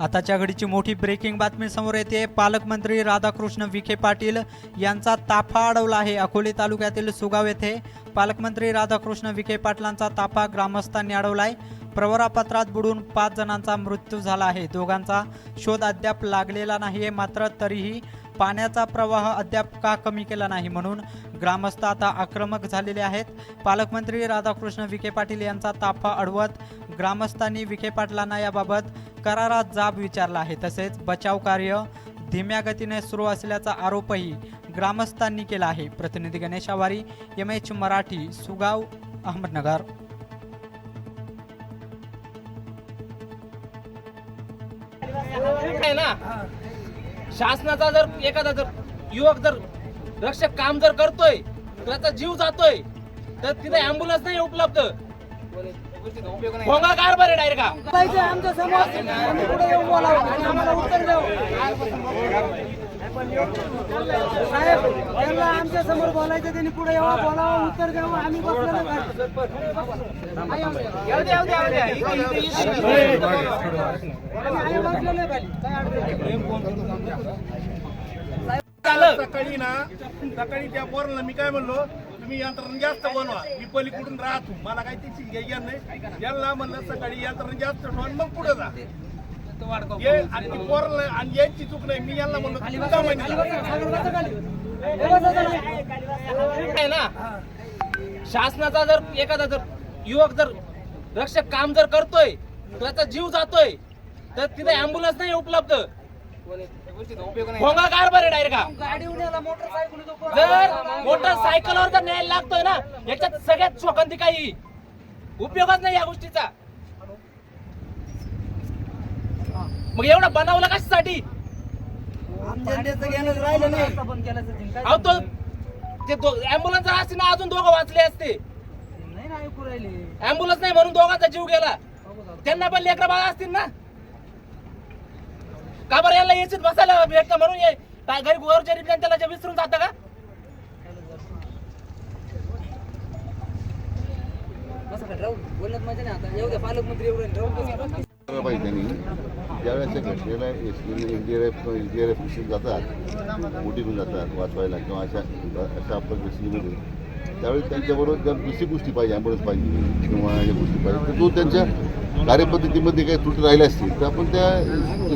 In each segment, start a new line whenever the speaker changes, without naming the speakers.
आताच्या घडीची मोठी ब्रेकिंग बातमी समोर येते. पालकमंत्री राधाकृष्ण विखे पाटील यांचा ताफा अडवला आहे. अकोले तालुक्यातील सुगाव येथे पालकमंत्री राधाकृष्ण विखे पाटलांचा ताफा ग्रामस्थांनी अडवलाय. प्रवरापत्रात बुडून पाच जणांचा मृत्यू झाला आहे. दोघांचा शोध अद्याप लागलेला नाहीये मात्र तरीही पाण्याचा प्रवाह अद्याप का कमी केला नाही म्हणून ग्रामस्थ आता आक्रमक झालेले आहेत. पालकमंत्री राधाकृष्ण विखे पाटील यांचा ताफा अडवत ग्रामस्थांनी विखे पाटलांना याबाबत करारात जाब विचारला आहे. तसेच बचाव कार्य धीम्या गतीने सुरू असल्याचा आरोपही ग्रामस्थांनी केला आहे. प्रतिनिधी गणेश आवारी एम एच मराठी सुगाव अहमदनगर.
ना शासनाचा जर एखादा जर युवक जर रक्षक काम जर करतोय त्याचा जीव जातोय तर तिथे अँब्युलन्स नाही उपलब्ध. भोंगा कार बरे डायरेक्ट का
पाहिजे आमच्यासमोर आम्ही पुढे येऊन बोलावं? आणि आम्हाला उत्तर साहेब त्यांना आमच्यासमोर बोलायचं त्यांनी पुढे यावं बोलावं उत्तर द्यावं आम्ही बसलेलो काय
सकाळी ना सकाळी त्या पोरांना मी काय म्हणलो तुम्ही यंत्रणा जास्त बनवा मी पलीकडून राहतो. मला काही त्याची घ्यायला नाही. यांना म्हणलं सकाळी यंत्रणा जास्त ठेवा मग पुढे जा. ये आणि ती पोराला आणि यांची चूक नाही मी यांना
ना? शासनाचा जर एखादा जर युवक जर रक्षक काम जर करतोय त्याचा जीव जातोय तर तिथे अँब्युलन्स नाही उपलब्ध. भोंगा कार बरे डायरेक्ट जर मोटरसायकलवर जर न्यायला लागतोय ना याच्यात सगळ्यात शोकांती काही उपयोगच नाही या गोष्टीचा. मग एवढा बनवलं कशासाठी? अहो तो ते अँब्युलन्स असते ना अजून दोघं वाचले असते. अँब्युलन्स नाही म्हणून दोघांचा जीव गेला. त्यांना पण लेकरं बाळा असतील ना. का बरं यांना यायचीच बसायला? भेटतं म्हणून ये घरी गोरच्या जे विसरून जातं का.
बोलण्यात मजा नाही आता. येऊ द्या पालकमंत्री एवढे राहू
पाहिजे त्यांनी. ज्यावेळेस त्या घटनेला एस एनडीआरएफ एनडीआरएफ मिशन जातात मोठी घेऊन जातात वाचवायला किंवा अशा अशा परिस्थितीमध्ये त्यावेळी त्यांच्याबरोबर ज्या दुसरी गोष्टी पाहिजे ॲम्ब्युलन्स पाहिजे किंवा या गोष्टी पाहिजे तर तो त्यांच्या कार्यपद्धतीमध्ये काही त्रुटी राहिल्या असतील तर आपण त्या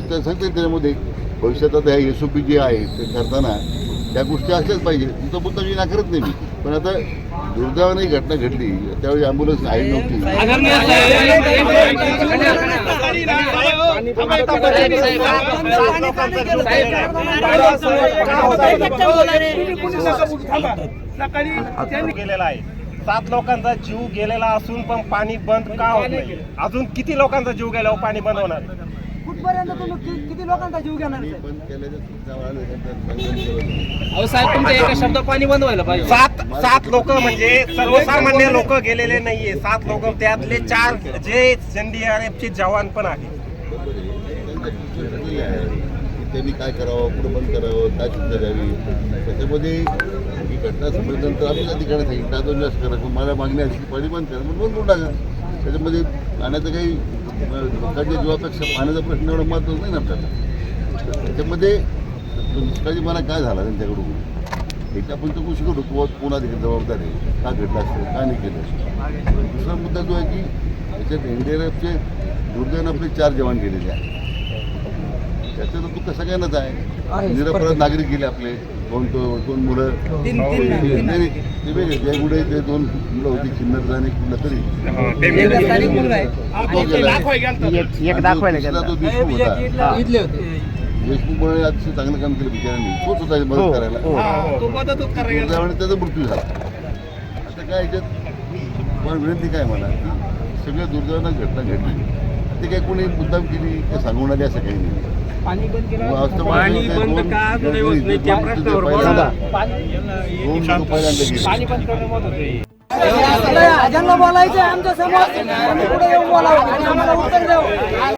त्या सांगता त्याच्यामध्ये. भविष्यात आता ह्या एस ओ पी जे आहे ते करताना त्या गोष्टी असल्याच पाहिजे. तुमचा मुद्दा मी नाकारत नाही मी. पण आता दुर्दैवाने ही घटना घडली. त्यावेळी ॲम्ब्युलन्स आहे नव्हती.
सकाळी त्यांनी
गेलेला आहे सात लोकांचा जीव गेलेला असून पण पाणी बंद का होत नाही? अजून किती लोकांचा जीव गेल्यावर पाणी बंद होणार?
कुठपर्यंत तुम्ही किती लोकांचा जीव घेणार.
अहो साहेब तुमच्या एका पाणी बंद व्हायला पाहिजे.
सात सात लोक म्हणजे सर्वसामान्य लोक गेलेले नाहीये. सात लोक त्यातले चार जे एनडीआरएफ चे जवान पण आहेत.
सूचना आहे. की त्यांनी काय करावं कुठं बंद करावं काय सूचना द्यावी त्याच्यामध्ये ही घटना समजल्यानंतर आम्ही अधिकाऱ्यांना सांगितलं आता जास्त करा किंवा मला मागणी असली पाणी बंद करा मग बंद करून टाका त्याच्यामध्ये पाण्याचं काही लोकांच्या जीवापेक्षा पाण्याचा प्रश्न एवढा महत्त्वाचा नाही ना आपल्याला. त्याच्यामध्ये दुष्काळी निष्काळजी मला काय झाला त्यांच्याकडून? एकदा आपण चौकशी करू किंवा कोण अधिकारी जबाबदार आहे? का घडलं असेल का नाही केलं दुसरा मुद्दा जो आहे की त्याच्यात एन डी आर एफचे दुर्दैवानं आपले चार जवान गेलेले आहेत. त्याचा तर दुःख सगळ्यांनाच आहे निरपराध नागरिक गेले आपले. दोन तो- दोन मुलं. नाही, नाही, ते वेगळे जयगुडे ते दोन मुलं होती चिन्नर आणि कुठलं तरी देशमुख देशमुखमुळे अतिशय चांगलं काम केलं बिचाऱ्यांनी. तोच होता मदत करायला.
तो मदतच करायला
दुर्दैवाने त्याचा मृत्यू झाला. आता काय याच्यात? पण विनंती काय मला? की सगळ्या दुर्दैवानं घटना घडली. ते काय कोणी मुद्दाम केली ते सांगून आली असं काही नाही.
पाणी बंद केलं
पाणी बंद का? नाही होत नाही त्या प्रश्नावर बोला.
दोन लोकं पहिल्यांदा गेले.
ज्यांना बोलायचं आमच्यासमोर आम्ही पुढे येऊन बोलावं. आणि आम्हाला उत्तर द्यावं.